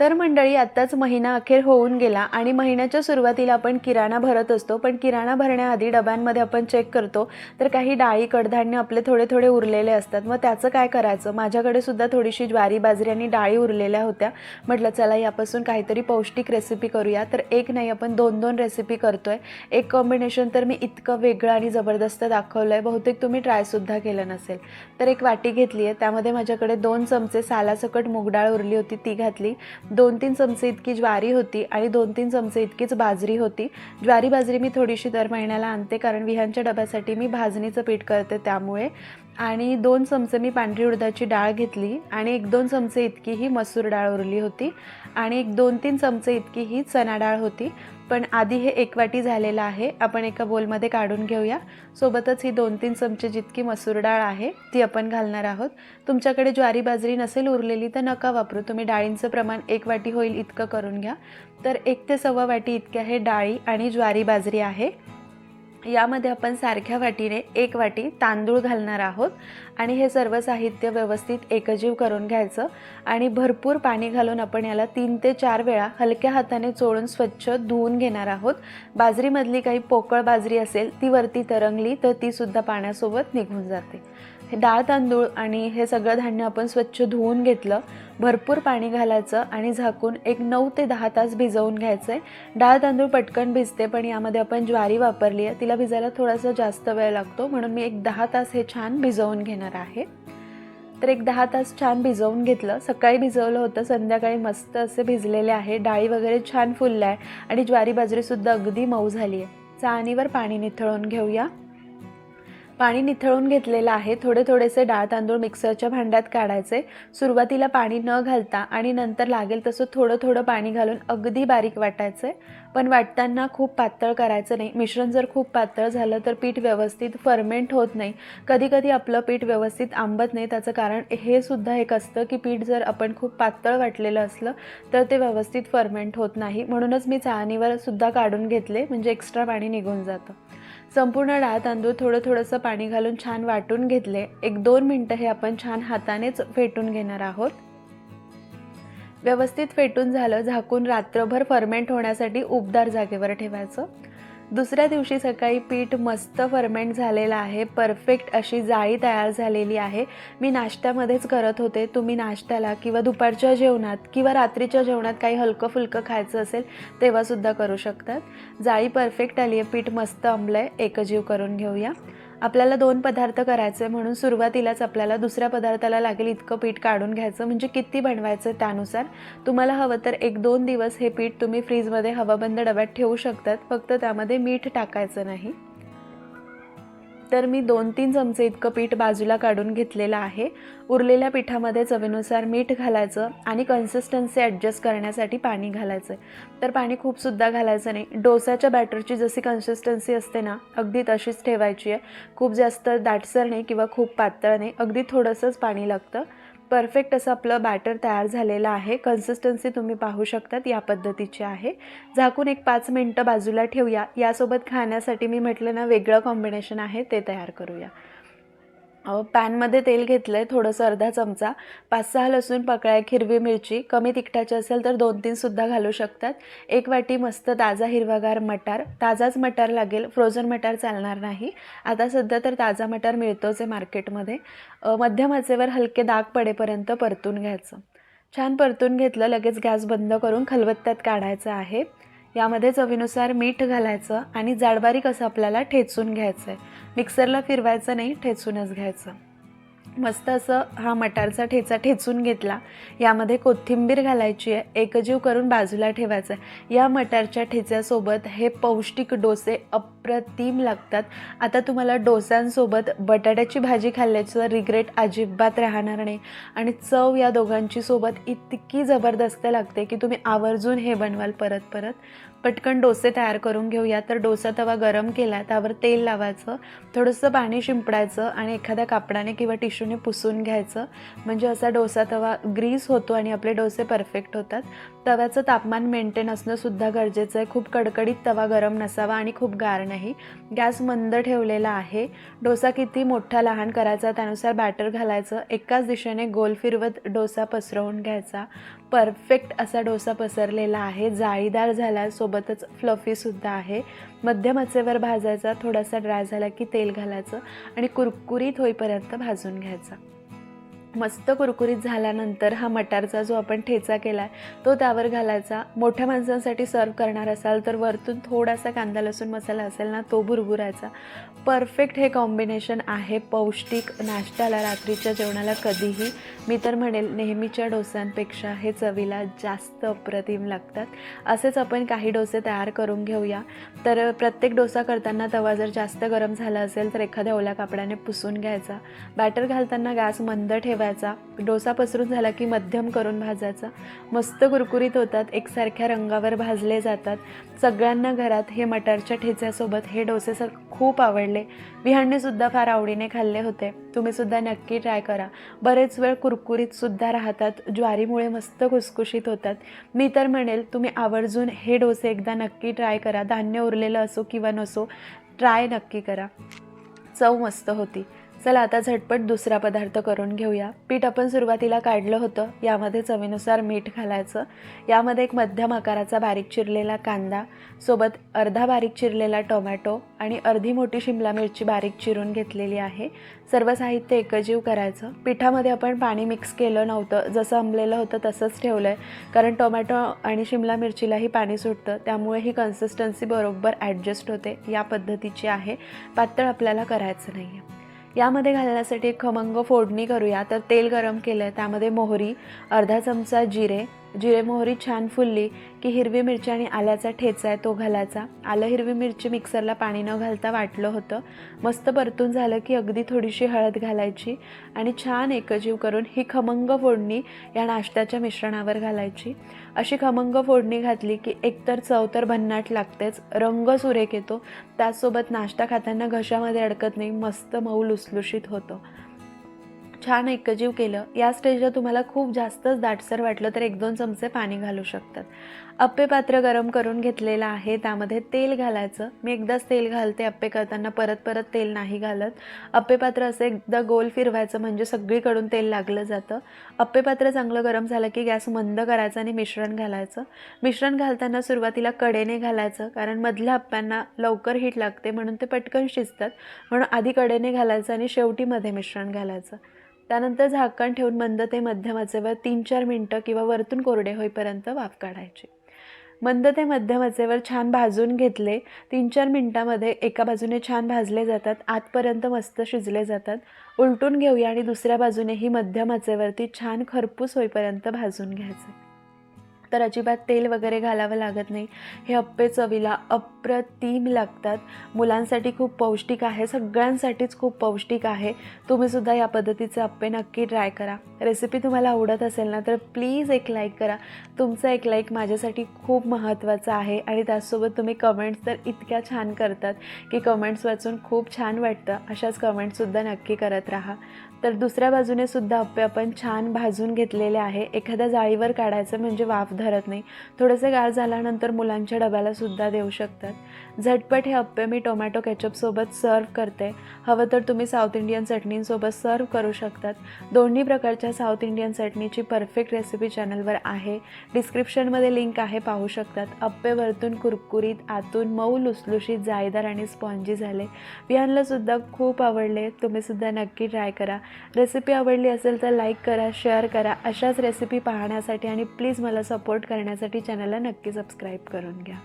तर मंडळी आत्ताच महिना अखेर होऊन गेला आणि महिन्याच्या सुरुवातीला आपण किराणा भरत असतो. पण किराणा भरण्याआधी डब्यांमध्ये आपण चेक करतो. तर काही डाळी कडधान्य आपले थोडे थोडे उरलेले असतात. मग त्याचं काय करायचं? माझ्याकडे सुद्धा थोडीशी ज्वारी बाजरी आणि डाळी उरलेल्या होत्या. म्हटलं चला यापासून काहीतरी पौष्टिक रेसिपी करूया. तर एक नाही आपण दोन दोन रेसिपी करतो आहे एक कॉम्बिनेशन तर मी इतकं वेगळं आणि जबरदस्त दाखवलं आहे बहुतेक तुम्ही ट्रायसुद्धा केलं नसेल. तर एक वाटी घेतली आहे त्यामध्ये माझ्याकडे दोन चमचे सालासकट मूगडाळ उरली होती ती घातली. दोन तीन चमचे इतकी ज्वारी होती आणि दोन तीन चमचे इतकीच बाजरी होती. ज्वारी बाजरी मी थोडीशी दर महिन्याला आणते कारण विहांच्या डब्यासाठी मी भाजणीचं पीठ करते त्यामुळे. आणि दोन चमचे मी पांढरी उडदाची डाळ घेतली आणि एक दोन चमचे इतकी ही मसूर डाळ उरली होती आणि एक दोन तीन चमचे इतकी ही चना डाळ होती. पण आधी हे एक वाटी झालेलं आहे. आपण एका बोलमध्ये काढून घेऊया. सोबतच ही दोन तीन चमचे जितकी मसूर डाळ आहे ती आपण घालणार आहोत. तुमच्याकडे ज्वारी बाजरी नसेल उरलेली तर नका वापरू. तुम्ही डाळींचं प्रमाण एक वाटी होईल इतकं करून घ्या. तर एक ते सव्वा वाटी इतक्या हे डाळी आणि ज्वारी बाजरी आहे. यामध्ये आपण सारख्या वाटीने एक वाटी तांदूळ घालणार आहोत आणि हे सर्व साहित्य व्यवस्थित एकजीव करून घ्यायचं आणि भरपूर पाणी घालून आपण याला तीन ते चार वेळा हलक्या हाताने चोळून स्वच्छ धुवून घेणार आहोत. बाजरीमधली काही पोकळ बाजरी असेल ती वरती तरंगली तर तीसुद्धा पाण्यासोबत निघून जाते. हे डाळ तांदूळ आणि हे सगळं धान्य आपण स्वच्छ धुवून घेतलं भरपूर पाणी घालायचं आणि झाकून एक नऊ ते दहा तास भिजवून घ्यायचं आहे डाळ तांदूळ पटकन भिजते पण यामध्ये आपण ज्वारी वापरली आहे तिला भिजायला थोडासा जास्त वेळ लागतो. म्हणून मी एक दहा तास हे छान भिजवून घेणार आहे. तर एक दहा तास छान भिजवून घेतलं. सकाळी भिजवलं होतं संध्याकाळी मस्त असे भिजलेले आहे. डाळी वगैरे छान फुललं आहे आणि ज्वारी बाजरीसुद्धा अगदी मऊ झाली आहे. चाळणीवर पाणी निथळून घेऊया. पाणी निथळून घेतलेलं आहे. थोडे थोडेसे डाळ तांदूळ मिक्सरच्या भांड्यात काढायचे. सुरुवातीला पाणी न घालता आणि नंतर लागेल तसं थोडं थोडं पाणी घालून अगदी बारीक वाटायचं. पण वाटताना खूप पातळ करायचं नाही. मिश्रण जर खूप पातळ झालं तर पीठ व्यवस्थित फर्मेंट होत नाही. कधी कधी आपलं पीठ व्यवस्थित आंबत नाही. त्याचं कारण हे सुद्धा एक असतं की पीठ जर आपण खूप पातळ वाटलेलं असलं तर ते व्यवस्थित फर्मेंट होत नाही. म्हणूनच मी चाळणीवर सुद्धा काढून घेतले. म्हणजे एक्स्ट्रा पाणी निघून जातं. संपूर्ण डाळ तांदूळ थोडं थोडंसं पाणी घालून छान वाटून घेतले. एक दोन मिनटं हे आपण छान हातानेच फेटून घेणार आहोत. व्यवस्थित फेटून झालं झाकून रात्रभर फर्मेंट होण्यासाठी उबदार जागेवर ठेवायचं. दुसऱ्या दिवशी सकाळी पीठ मस्त फर्मेंट झालेलं आहे. परफेक्ट अशी जाळी तयार झालेली आहे. मी नाश्त्यामध्येच करत होते. तुम्ही नाश्त्याला किंवा दुपारच्या जेवणात किंवा रात्रीच्या जेवणात काही हलकं फुलकं खायचं असेल तेव्हासुद्धा करू शकतात. जाळी परफेक्ट आली आहे पीठ मस्त आंबलं आहे एकजीव करून घेऊया. आपल्याला दोन पदार्थ करायचे म्हणून सुरुवातीलाच आपल्याला दुसऱ्या पदार्थाला लागेल इतकं पीठ काढून घ्यायचं. म्हणजे किती बनवायचं त्यानुसार? तुम्हाला हवं तर एक दोन दिवस हे पीठ तुम्ही फ्रीजमध्ये हवाबंद डब्यात ठेवू शकतात. फक्त त्यामध्ये मीठ टाकायचं नाही. तर मी दोन तीन चमचे इतकं पीठ बाजूला काढून घेतलेलं आहे. उरलेल्या पिठामध्ये चवीनुसार मीठ घालायचं आणि कन्सिस्टन्सी ॲडजस्ट करण्यासाठी पाणी घालायचं तर पाणी खूपसुद्धा घालायचं नाही. डोसाच्या बॅटरची जशी कन्सिस्टन्सी असते ना अगदी तशीच ठेवायची आहे. खूप जास्त दाटसर नाही किंवा खूप पातळ नाही. अगदी थोडंसंच पाणी लागतं. परफेक्ट असं आपलं बॅटर तयार झालेलं आहे. कन्सिस्टन्सी तुम्ही पाहू शकतात या पद्धतीची आहे. झाकून एक पाच मिनटं बाजूला ठेवूया. यासोबत खाण्यासाठी मी म्हटलं ना वेगळं कॉम्बिनेशन आहे ते तयार करूया. पॅनमध्ये तेल घेतलं आहे थोडंसं अर्धा चमचा. पाच सहा लसूण पकळा एक हिरवी मिरची कमी तिखटाची असेल तर दोन तीनसुद्धा घालू शकतात. एक वाटी मस्त ताजा हिरवागार मटार. ताजाच मटार लागेल. फ्रोझन मटार चालणार नाही. आता सध्या तर ताजा मटार मिळतोच आहे मार्केटमध्ये. मध्यम आचेवर हलके दाग पडेपर्यंत परतून घ्यायचं. छान परतून घेतलं लगेच गॅस बंद करून खलबत्त्यात काढायचं आहे. यामध्ये चवीनुसार मीठ घालायचं आणि जाडबारीक असं आपल्याला ठेचून घ्यायचं आहे मिक्सरला फिरवायचं नाही ठेचूनच घ्यायचं. मस्त असं हा मटारचा ठेचा ठेचून घेतला. यामध्ये कोथिंबीर घालायची आहे. एकजीव करून बाजूला ठेवायचं आहे. या मटारच्या ठेच्यासोबत हे पौष्टिक डोसे अप्रतिम लागतात. आता तुम्हाला डोस्यांसोबत बटाट्याची भाजी खाल्ल्याचं रिग्रेट अजिबात राहणार नाही. आणि चव या दोघांची सोबत इतकी जबरदस्त लागते की तुम्ही आवर्जून हे बनवाल परत परत. पटकन डोसे तयार करून घेऊया. तर डोसा तवा गरम केला. त्यावर तेल लावायचं. थोडंसं पाणी शिंपडायचं आणि एखाद्या कापडाने किंवा टिश्यू टिश्यूने पुसून घ्यायचं. म्हणजे असा डोसा तवा ग्रीस होतो आणि आपले डोसे परफेक्ट होतात. तव्याचं तापमान मेंटेन असणंसुद्धा गरजेचं आहे. खूप कडकडीत तवा गरम नसावा आणि खूप गार नाही. गॅस मंद ठेवलेला आहे. डोसा किती मोठा लहान करायचा त्यानुसार बॅटर घालायचं. एकाच दिशेने गोल फिरवत डोसा पसरवून घ्यायचा. परफेक्ट असा डोसा पसरलेला आहे. जाळीदार झाला सोबतच फ्लफीसुद्धा आहे. मध्यम आचेवर भाजायचा थोडासा ड्राय झाला की तेल घालायचं आणि कुरकुरीत होईपर्यंत भाजून घ्यायचा. मस्त कुरकुरीत झाल्यानंतर हा मटारचा जो आपण ठेचा केला आहे तो त्यावर घालायचा. मोठ्या माणसांसाठी सर्व करणार असाल तर वरतून थोडासा कांदा लसूण मसाला असेल ना तो भुरभुरायचा. परफेक्ट हे कॉम्बिनेशन आहे पौष्टिक नाश्त्याला रात्रीच्या जेवणाला कधीही. मी तर म्हणेल नेहमीच्या डोस्यांपेक्षा हे चवीला जास्त अप्रतिम लागतात. असेच आपण काही डोसे तयार करून घेऊया. तर प्रत्येक डोसा करताना तवा जर जास्त गरम झाला असेल तर एखाद्या ओल्या कापडाने पुसून घ्यायचा. बॅटर घालताना गॅस मंद ठेवायचा डोसा पसरून झाला की मध्यम करून भाजायचा. मस्त कुरकुरीत होतात एकसारख्या रंगावर भाजले जातात. सगळ्यांना घरात हे मटारच्या ठेच्यासोबत हे डोसे सर खूप आवडले. विहाणनेसुद्धा फार आवडीने खाल्ले होते. तुम्हीसुद्धा नक्की ट्राय करा. बरेच वेळ कुरकुरीतसुद्धा राहतात ज्वारीमुळे मस्त खुसखुशीत होतात. मी तर म्हणेल तुम्ही आवर्जून हे डोसे एकदा नक्की ट्राय करा. धान्य उरलेलं असो किंवा नसो ट्राय नक्की करा. चव मस्त होती. चला आता झटपट दुसरा पदार्थ करून घेऊया. पीठ आपण सुरुवातीला काढलं होतं. यामध्ये चवीनुसार मीठ घालायचं. यामध्ये एक मध्यम आकाराचा बारीक चिरलेला कांदा सोबत अर्धा बारीक चिरलेला टोमॅटो आणि अर्धी मोठी शिमला मिरची बारीक चिरून घेतलेली आहे. सर्व साहित्य एकजीव करायचं. पिठामध्ये आपण पाणी मिक्स केलं नव्हतं. जसं आंबलेलं होतं तसंच ठेवलं आहे कारण टोमॅटो आणि शिमला मिरचीलाही पाणी सुटतं. त्यामुळे ही कन्सिस्टन्सी बरोबर ॲडजस्ट होते. या पद्धतीची आहे. पातळ आपल्याला करायचं नाही आहे यामध्ये घालण्यासाठी एक खमंग फोडणी करूया. तर तेल गरम केलं आहे त्यामध्ये मोहरी अर्धा चमचा जिरे जिरे मोहरी छान फुलली की हिरवी मिरची आणि आल्याचा ठेचा आहे तो घालायचा. आलं हिरवी मिरची मिक्सरला पाणी न घालता वाटलं होतं. मस्त परतून झालं की अगदी थोडीशी हळद घालायची आणि छान एकजीव करून ही खमंग फोडणी या नाश्त्याच्या मिश्रणावर घालायची. अशी खमंग फोडणी घातली की एकतर चव तर भन्नाट लागतेच. रंग सुरेख येतो. त्याचसोबत नाश्ता खाताना घशामध्ये अडकत नाही. मस्त मऊ लुसलुशीत होतं. छान एकजीव केलं. या स्टेजला तुम्हाला खूप जास्तच दाटसर वाटलं तर एक दोन चमचे पाणी घालू शकतात. अप्पे पात्र गरम करून घेतलेलं आहे. त्यामध्ये तेल घालायचं. मी एकदाच तेल घालते अप्पे करताना. परत परत तेल नाही घालत. अप्पे पात्र असं एकदा गोल फिरवायचं म्हणजे सगळीकडून तेल लागलं जातं. अप्पे पात्र चांगलं गरम झालं की गॅस मंद करायचं आणि मिश्रण घालायचं. मिश्रण घालताना सुरुवातीला कडेने घालायचं कारण मधल्या अप्प्यांना लवकर हीट लागते म्हणून ते पटकन शिजतात. म्हणून आधी कडेने घालायचं आणि शेवटीमध्ये मिश्रण घालायचं. त्यानंतर झाकण ठेवून मंद ते मध्यम आचेवर तीन चार मिनटं किंवा वरतून कोरडे होईपर्यंत वाफ काढायची. मंद ते मध्यम आचेवर छान भाजून घेतले तीन चार मिनटामध्ये एका बाजूने छान भाजले जातात आतपर्यंत मस्त शिजले जातात. उलटून घेऊया आणि दुसऱ्या बाजूनेही मध्यम आचेवरती छान खरपूस होईपर्यंत भाजून घ्यायचे. तर अजिबात तेल वगैरे घालावं लागत नाही. हे अप्पे चवीला अप्रतिम लागतात. मुलांसाठी खूप पौष्टिक आहे. सगळ्यांसाठीच खूप पौष्टिक आहे. तुम्हीसुद्धा या पद्धतीचे अप्पे नक्की ट्राय करा. रेसिपी तुम्हाला आवडत असेल ना तर प्लीज एक लाईक करा. तुमचं एक लाईक माझ्यासाठी खूप महत्त्वाचं आहे आणि त्याचसोबत तुम्ही कमेंट्स तर इतक्या छान करतात की कमेंट्स वाचून खूप छान वाटतं. अशाच कमेंट्ससुद्धा नक्की करत राहा. तर दुसऱ्या बाजूने सुद्धा अप्पे आपण छान भाजून घेतलेले आहे. एखाद्या जाळीवर काढायचं म्हणजे वाफ धरत नाही. थोडंसं गार झाल्यानंतर मुलांच्या डब्याला सुद्धा देऊ शकतात. झटपट हे अप्पे मी टोमॅटो केचपसोबत सर्व करते. हवं तर तुम्ही साऊथ इंडियन चटणींसोबत सर्व करू शकतात. दोन्ही प्रकारच्या साऊथ इंडियन चटणीची परफेक्ट रेसिपी चॅनलवर आहे. डिस्क्रिप्शनमध्ये लिंक आहे पाहू शकतात. अप्पे वरतून कुरकुरीत आतून मऊ लुसलुशीत जाळीदार आणि स्पॉन्जी झाले. विहानलासुद्धा खूप आवडले. तुम्हीसुद्धा नक्की ट्राय करा. रेसिपी आवडली असेल तर लाईक करा शेअर करा. अशाच रेसिपी पाहण्यासाठी आणि प्लीज मला सपोर्ट करण्यासाठी चॅनलला नक्की सबस्क्राईब करून घ्या.